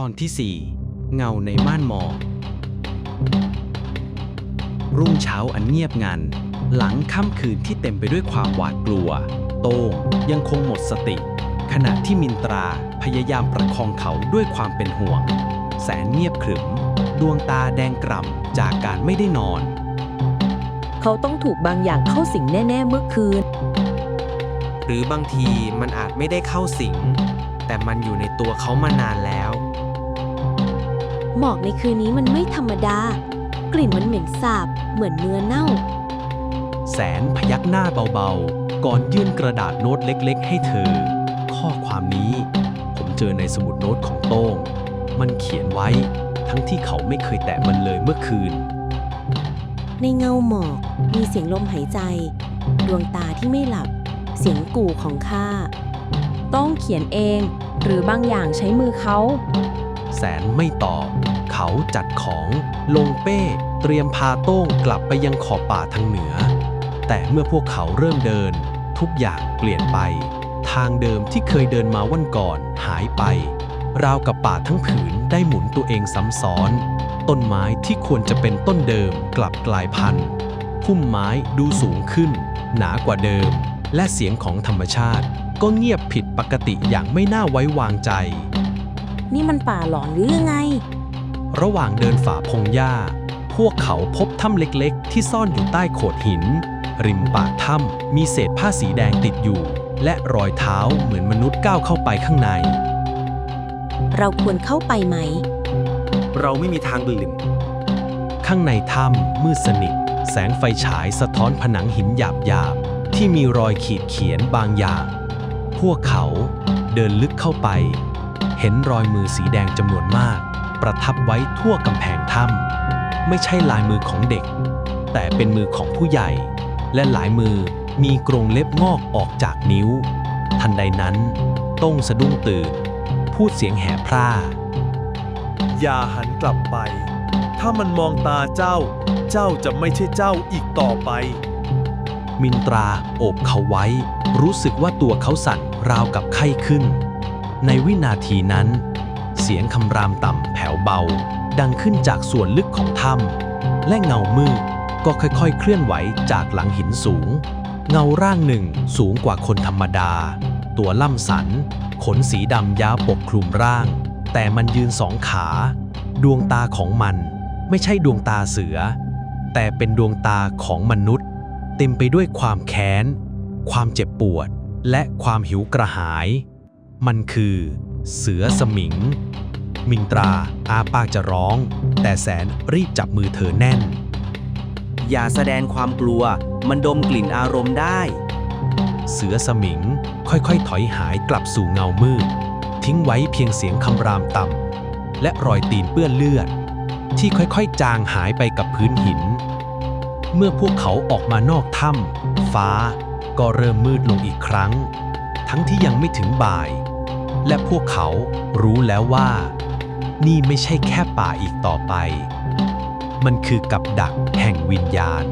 ตอนที่ 4 เงาในม่านหมอกรุ่งเช้าอันเงียบงัน หลังค่ำคืนที่เต็มไปด้วยความหวาดกลัว โต้งยังคงหมดสติ ขณะที่มินตราพยายามประคองเขาด้วยความเป็นห่วง แสนเงียบขรึม ดวงตาแดงกล่ำจากการไม่ได้นอน เขาต้องถูกบางอย่างเข้าสิงแน่ ๆ เมื่อคืน หรือบางทีมันอาจไม่ได้เข้าสิง แต่มันอยู่ในตัวเขามานานแล้ว หมอกในคืนนี้มันไม่ธรรมดา กลิ่นมันเหม็นสาบ เหมือนเนื้อเน่า แสนพยักหน้าเบาๆ ก่อนยื่นกระดาษโน้ตเล็กๆ ให้เธอ ข้อความนี้ ผมเจอในสมุดโน้ตของโต้ง มันเขียนไว้ ทั้งที่เขาไม่เคยแตะมันเลยเมื่อคืน ในเงาหมอกมีเสียงลมหายใจ ดวงตาที่ไม่หลับ เสียงกู่ของข้า ต้องเขียนเอง หรือบางอย่างใช้มือเขาแสนไม่ตอบเขาจัดของลงเป้ เตรียมพาโต้งกลับไปยังขอบป่าทางเหนือ แต่เมื่อพวกเขาเริ่มเดิน ทุกอย่างเปลี่ยนไป ทางเดิมที่เคยเดินมาวันก่อนหายไป ราวกับป่าทั้งผืนได้หมุนตัวเองซ้ำซ้อน ต้นไม้ที่ควรจะเป็นต้นเดิมกลับกลายพันธุ์พุ่มไม้ดูสูงขึ้น หนากว่าเดิม และเสียงของธรรมชาติ ก็เงียบผิดปกติอย่างไม่น่าไว้วางใจ นี่มันป่าหลอนหรือยังไง ระหว่างเดินฝ่าพงหญ้า พวกเขาพบถ้ำเล็กๆ ที่ซ่อนอยู่ใต้โขดหิน ริมปากถ้ำมีเศษผ้าสีแดงติดอยู่ และรอยเท้าเหมือนมนุษย์ก้าวเข้าไปข้างใน เราควรเข้าไปไหม เราไม่มีทางอื่นข้างในถ้ำมืดสนิท แสงไฟฉายสะท้อนผนังหินหยาบๆที่มีรอยขีดเขียนบางอย่าง พวกเขาเดินลึกเข้าไป เห็นรอยมือสีแดงจำนวนมาก ประทับไว้ทั่วกำแพงถ้ำไม่ใช่ลายมือของเด็ก แต่เป็นมือของผู้ใหญ่ และหลายมือมีกรงเล็บงอกออกจากนิ้ว ทันใดนั้นต้งสะดุ้งตื่น พูดเสียงแหบพร่า อย่าหันกลับไป ถ้ามันมองตาเจ้า เจ้าจะไม่ใช่เจ้าอีกต่อไป มินตราโอบเขาไว้ รู้สึกว่าตัวเขาสั่นราวกับไข้ขึ้น ในวินาทีนั้น เสียงคำรามต่ำแผ่วเบา ดังขึ้นจากส่วนลึกของถ้ำและเงามืดก็ค่อยๆ เคลื่อนไหวจากหลังหินสูง เงาร่างหนึ่งสูงกว่าคนธรรมดา ตัวล่ำสัน ขนสีดำยาวปกคลุมร่าง แต่มันยืนสองขา ดวงตาของมันไม่ใช่ดวงตาเสือ แต่เป็นดวงตาของมนุษย์ เต็มไปด้วยความแค้น ความเจ็บปวด และความหิวกระหาย มันคือ เสือสมิง มิงตราอาปากจะร้อง แต่แสนรีบจับมือเธอแน่น อย่าแสดงความกลัว มันดมกลิ่นอารมณ์ได้ เสือสมิงค่อยๆ ถอยหายกลับสู่เงามืด ทิ้งไว้เพียงเสียงคำรามต่ำและรอยตีนเปื้อนเลือด ที่ค่อยๆ จางหายไปกับพื้นหิน เมื่อพวกเขาออกมานอกถ้ำฟ้าก็เริ่มมืดลงอีกครั้ง ทั้งที่ยังไม่ถึงบ่าย และพวกเขารู้แล้วว่า นี่ไม่ใช่แค่ป่าอีกต่อไป มันคือกับดักแห่งวิญญาณ